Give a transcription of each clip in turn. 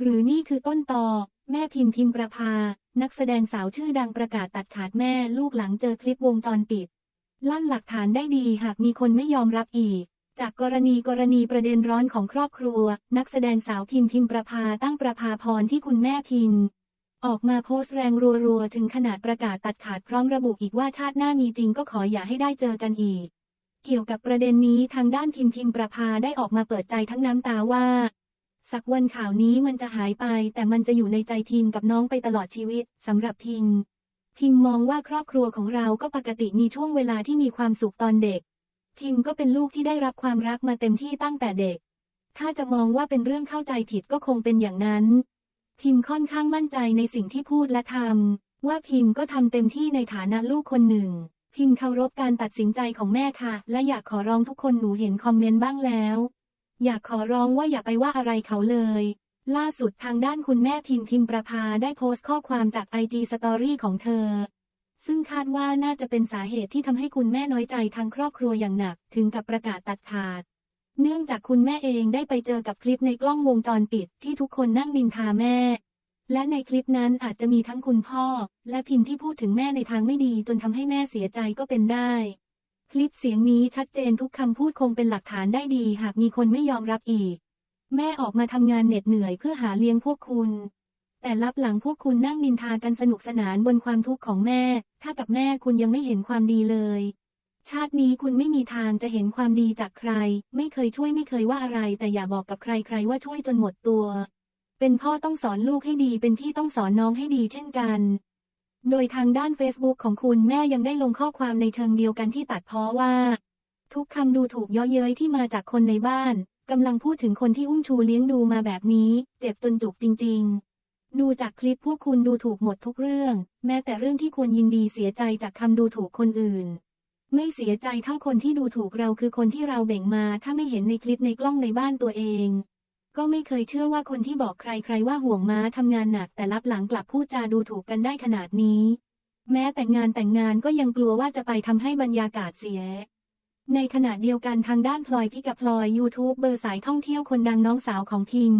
หรือนี่คือต้นตอ แม่พิมพ์พิมประภา นักแสดงสาวชื่อดังประกาศตัดขาดแม่ลูกหลังเจอคลิปวงจรปิด ลั่นหลักฐานได้ดีหากมีคนไม่ยอมรับอีก จากกรณีกรณีประเด็นร้อนของครอบครัว นักแสดงสาวพิมพ์พิมประภาตั้งประภาพรที่คุณแม่พิมพ์ออกมาโพสต์แรงรัวๆ ถึงขนาดประกาศตัดขาดพร้อมระบุอีกว่าชาติหน้ามีจริงก็ขออย่าให้ได้เจอกันอีก เกี่ยวกับประเด็นนี้ทางด้านพิมพ์พิมประภาได้ออกมาเปิดใจทั้งน้ำตาว่า สักวันข่าวนี้มันจะหายไป แต่มันจะอยู่ในใจพิมกับน้องไปตลอดชีวิตสำหรับพิมพิมมองว่าครอบครัวของเราก็ปกติมีช่วงเวลาที่มีความสุขตอนเด็ก พิมก็เป็นลูกที่ได้รับความรักมาเต็มที่ตั้งแต่เด็ก ถ้าจะมองว่าเป็นเรื่องเข้าใจผิดก็คงเป็นอย่างนั้น พิมค่อนข้างมั่นใจในสิ่งที่พูดและทำว่าพิมก็ทำเต็มที่ในฐานะลูกคนหนึ่ง พิมเคารพการตัดสินใจของแม่ค่ะ และอยากขอร้องทุกคนหนูเห็นคอมเมนต์บ้างแล้ว อยากขอร้องว่าอย่าไปว่าอะไรเขาเลย ล่าสุดทางด้านคุณแม่พิมพ์พิมประภาได้โพสต์ข้อความจาก IG Story ของเธอ ซึ่งคาดว่าน่าจะเป็นสาเหตุที่ทำให้คุณแม่น้อยใจทางครอบครัวอย่างหนัก ถึงกับประกาศตัดขาด เนื่องจากคุณแม่เองได้ไปเจอกับคลิปในกล้องวงจรปิดที่ทุกคนนั่งนินทาแม่ และในคลิปนั้นอาจจะมีทั้งคุณพ่อ และพิมพ์ที่พูดถึงแม่ในทางไม่ดีจนทำให้แม่เสียใจก็เป็นได้ คลิปเสียงนี้ชัดเจนทุกคำพูดคงเป็นหลักฐานได้ดี หากมีคนไม่ยอมรับอีก แม่ออกมาทำงานเหน็ดเหนื่อยเพื่อหาเลี้ยงพวกคุณ แต่ลับหลังพวกคุณนั่งนินทากันสนุกสนานบนความทุกข์ของแม่ ถ้ากับแม่คุณยังไม่เห็นความดีเลย ชาตินี้คุณไม่มีทางจะเห็นความดีจากใคร ไม่เคยช่วยไม่เคยว่าอะไร แต่อย่าบอกกับใครๆว่าช่วยจนหมดตัว เป็นพ่อต้องสอนลูกให้ดี เป็นพี่ต้องสอนน้องให้ดีเช่นกัน โดยทางด้าน Facebook ของคุณแม่ยังได้ลงข้อความในเชิงเดียวกันที่ตัดพ้อว่า ทุกคำดูถูกเย่อเย้ยที่มาจากคนในบ้านกำลังพูดถึงคนที่อุ้มชูเลี้ยงดูมาแบบนี้ เจ็บจนจุกจริง ๆ ดูจากคลิปพวกคุณดูถูกหมดทุกเรื่อง แม้แต่เรื่องที่ควรยินดีเสียใจจากคำดูถูกคนอื่น ไม่เสียใจเท่าคนที่ดูถูกเราคือคนที่เราเบ่งมา ถ้าไม่เห็นในคลิปในกล้องในบ้านตัวเอง ก็ไม่เคยเชื่อว่าคนที่บอกใครๆว่าห่วงม้าทำงานหนักแต่รับหลังกลับพูดจาดูถูกกันได้ขนาดนี้ แม้แต่งงานแต่งงานก็ยังกลัวว่าจะไปทำให้บรรยากาศเสีย ในขณะเดียวกันทางด้านพลอยพิกับพลอยยูทูบเบอร์สายท่องเที่ยวคนดังน้องสาวของพิม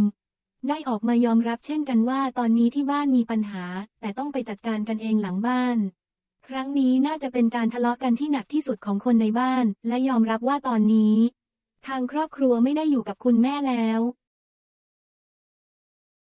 ได้ออกมายอมรับเช่นกันว่าตอนนี้ที่บ้านมีปัญหา แต่ต้องไปจัดการกันเองหลังบ้าน ครั้งนี้น่าจะเป็นการทะเลาะกันที่หนักที่สุดของคนในบ้าน และยอมรับว่าตอนนี้ ทางครอบครัวไม่ได้อยู่กับคุณแม่แล้ว